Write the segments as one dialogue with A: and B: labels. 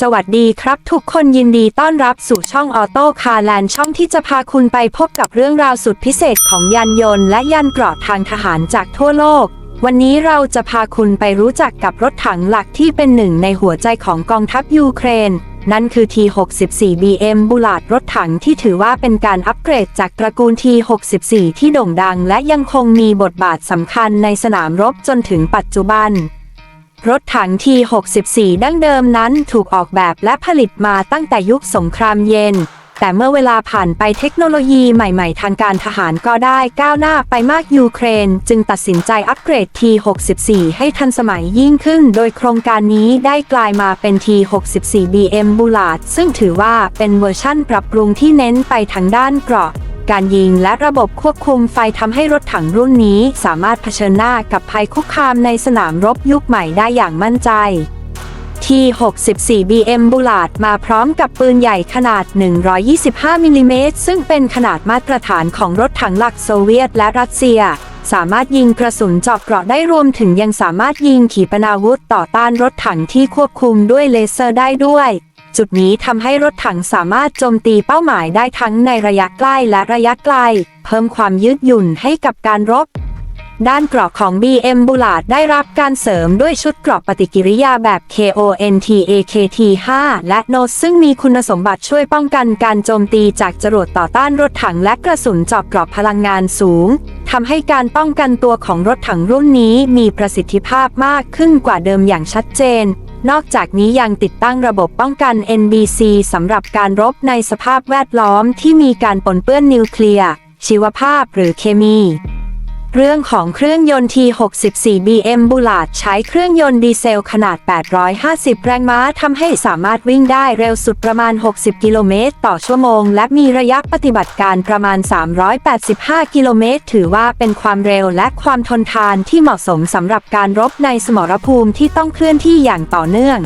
A: สวัสดีครับทุกคนยินดีต้อนรับสู่ช่องออโต้คาร์แลนช่องที่จะพาคุณไปพบกับเรื่องราวสุดพิเศษของยานยนต์และยานเกราะทางทหารจากทั่วโลก วันนี้เราจะพาคุณไปรู้จักกับรถถังหลักที่เป็นหนึ่งในหัวใจของกองทัพยูเครน นั่นคือ T64BM บุลาดรถถังที่ถือว่าเป็นการอัปเกรดจากตระกูล T64 ที่โด่งดัง และยังคงมีบทบาทสำคัญในสนามรบจนถึงปัจจุบัน รถถัง T64 ดั้งเดิมนั้นถูกออกแบบและผลิตมาตั้งแต่ยุคสงครามเย็น แต่เมื่อเวลาผ่านไปเทคโนโลยีใหม่ๆ ทางการทหารก็ได้ก้าวหน้าไปมากยูเครน จึงตัดสินใจอัปเกรด T64 ให้ทันสมัยยิ่งขึ้น โดยโครงการนี้ได้กลายมาเป็น T64BM b u l a t ซึ่งถือว่าเป็นเวอร์ชั่นปรับปรุงที่เน้นไปทางด้านเกราะ การยิงและระบบควบคุมไฟทำให้รถถังรุ่นนี้สามารถเผชิญหน้ากับภัยคุกคามในสนามรบยุคใหม่ได้อย่างมั่นใจ T64BM บุลาดมาพร้อมกับปืนใหญ่ขนาด 125 มิลลิเมตร ซึ่งเป็นขนาดมาตรฐานของรถถังหลักโซเวียตและรัสเซีย สามารถยิงกระสุนเจาะเกราะได้รวมถึงยังสามารถยิงขีปนาวุธต่อต้านรถถังที่ควบคุมด้วยเลเซอร์ได้ด้วย จุดนี้ทำให้รถถังสามารถโจมตีเป้าหมายได้ทั้งในระยะใกล้และระยะไกล เพิ่มความยืดหยุ่นให้กับการรบ ด้านเกราะของ BM บุลาดได้รับการเสริมด้วยชุดเกราะปฏิกิริยาแบบ KONTAKT5 และ n o ซึ่งมีคุณสมบัติช่วยป้องกันการโจมตีจากจรวดต่อต้านรถถังและกระสุนเจาะเกราะพลังงานสูงทำให้การป้องกันตัวของรถถังรุ่นนี้มีประสิทธิภาพมากขึ้นกว่าเดิมอย่างชัดเจน นอกจากนี้ยังติดตั้งระบบป้องกัน NBC สำหรับการรบในสภาพแวดล้อมที่มีการปนเปื้อนนิวเคลียร์ชีวภาพหรือเคมี เรื่องของเครื่องยนต์ T64BM บุลาดใช้เครื่องยนต์ดีเซลขนาด 850 แรงม้าทำให้สามารถวิ่งได้เร็วสุดประมาณ 60 กิโลเมตร ต่อชั่วโมง และมีระยะปฏิบัติการประมาณ 385 กิโลเมตร ถือว่าเป็นความเร็วและความทนทานที่เหมาะสมสำหรับการรบในสมรภูมิที่ต้องเคลื่อนที่อย่างต่อเนื่อง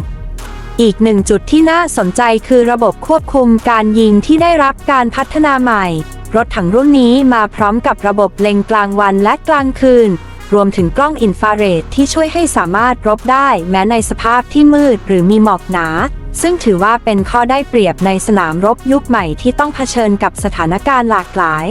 A: อีกหนึ่งจุดที่น่าสนใจคือระบบควบคุมการยิงที่ได้รับการพัฒนาใหม่ รถถังรุ่นนี้มาพร้อมกับระบบเล็งกลางวันและกลางคืน รวมถึงกล้องอินฟราเรดที่ช่วยให้สามารถรบได้แม้ในสภาพที่มืดหรือมีหมอกหนา ซึ่งถือว่าเป็นข้อได้เปรียบในสนามรบยุคใหม่ที่ต้องเผชิญกับสถานการณ์หลากหลาย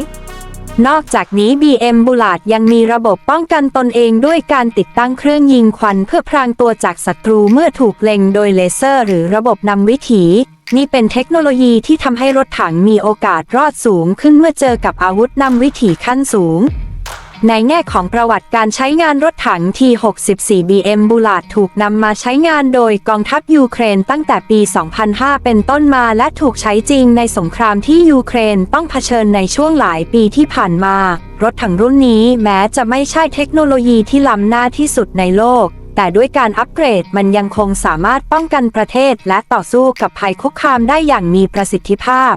A: นอกจากนี้ BM บุลาดยังมีระบบป้องกันตนเองด้วยการติดตั้งเครื่องยิงควันเพื่อพรางตัวจากศัตรูเมื่อถูกเล็งโดยเลเซอร์ หรือระบบนำวิถี นี่เป็นเทคโนโลยีที่ทำให้รถถังมีโอกาสรอดสูงขึ้นเมื่อเจอกับอาวุธนำวิถีขั้นสูง ในแง่ของประวัติการใช้งานรถถัง T64BM บุลาดถูกนำมาใช้งานโดยกองทัพยูเครนตั้งแต่ปี 2005 เป็นต้นมาและถูกใช้จริงในสงครามที่ยูเครนต้องเผชิญในช่วงหลายปีที่ผ่านมา รถถังรุ่นนี้แม้จะไม่ใช่เทคโนโลยีที่ล้ำหน้าที่สุดในโลก แต่ด้วยการอัปเกรดมันยังคงสามารถป้องกันประเทศและต่อสู้กับภัยคุกคามได้อย่างมีประสิทธิภาพ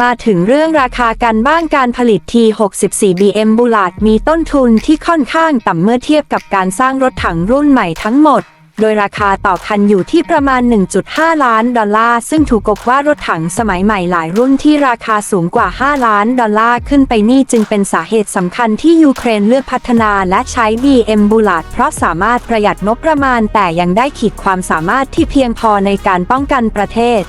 A: มาถึงเรื่องราคากันบ้างการผลิต T64BM บูลาดมีต้นทุนที่ค่อนข้างต่ำเมื่อเทียบกับการสร้างรถถังรุ่นใหม่ทั้งหมด โดยราคาต่อคันอยู่ที่ประมาณ 1.5 ล้านดอลลาร์ ซึ่งถูกกบว่ารถถังสมัยใหม่หลายรุ่นที่ราคาสูงกว่า 5 ล้านดอลลาร์ขึ้นไปนี่จึงเป็นสาเหตุสำคัญที่ยูเครนเลือกพัฒนาและใช้ BM บุลาดเพราะสามารถประหยัดงบประมาณ แต่ยังได้ขีดความสามารถที่เพียงพอในการป้องกันประเทศ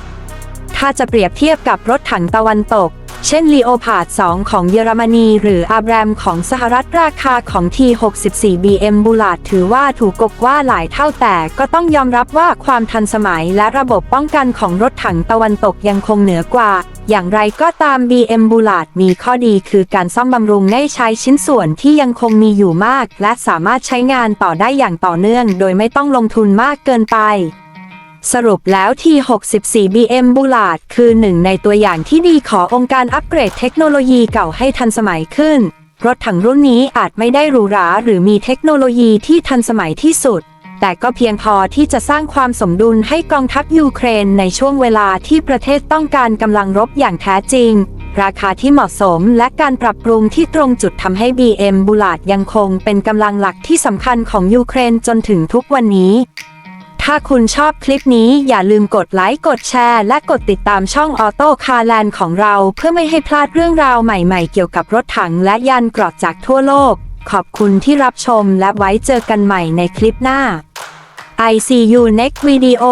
A: ถ้าจะเปรียบเทียบกับรถถังตะวันตก เช่น l ีโอพาด2ของเยอรมนี หรืออาแบรมของสหรัฐราคาของ T64BM บูลาดถือว่าถูกกบว่าหลายเท่าแต่ก็ต้องยอมรับว่าความทันสมัยและระบบป้องกันของรถถังตะวันตกยังคงเหนือกว่า อย่างไรก็ตาม BM บูลาดมีข้อดีคือการซ่อมบำรุงได้ใช้ชิ้นส่วนที่ยังคงมีอยู่มาก และสามารถใช้งานต่อได้อย่างต่อเนื่อง โดยไม่ต้องลงทุนมากเกินไป สรุปแล้ว T64BM บูลาดคือหนึ่งในตัวอย่างที่ดีขอองค์การอัปเกรดเทคโนโลยีเก่าให้ทันสมัยขึ้น รถถังรุ่นนี้อาจไม่ได้หรูหราหรือมีเทคโนโลยีที่ทันสมัยที่สุด แต่ก็เพียงพอที่จะสร้างความสมดุลให้กองทัพยูเครนในช่วงเวลาที่ประเทศต้องการกำลังรบอย่างแท้จริง ราคาที่เหมาะสมและการปรับปรุงที่ตรงจุดทำให้ BM บูลาดยังคงเป็นกำลังหลักที่สำคัญของยูเครนจนถึงทุกวันนี้ ถ้าคุณชอบคลิปนี้อย่าลืมกดไลค์ กดแชร์ และกดติดตามช่องออโต้คาร์แลนด์ของเราเพื่อไม่ให้พลาดเรื่องราวใหม่ๆ เกี่ยวกับรถถังและยานเกราะจากทั่วโลก ขอบคุณที่รับชมและไว้เจอกันใหม่ในคลิปหน้า I see you next video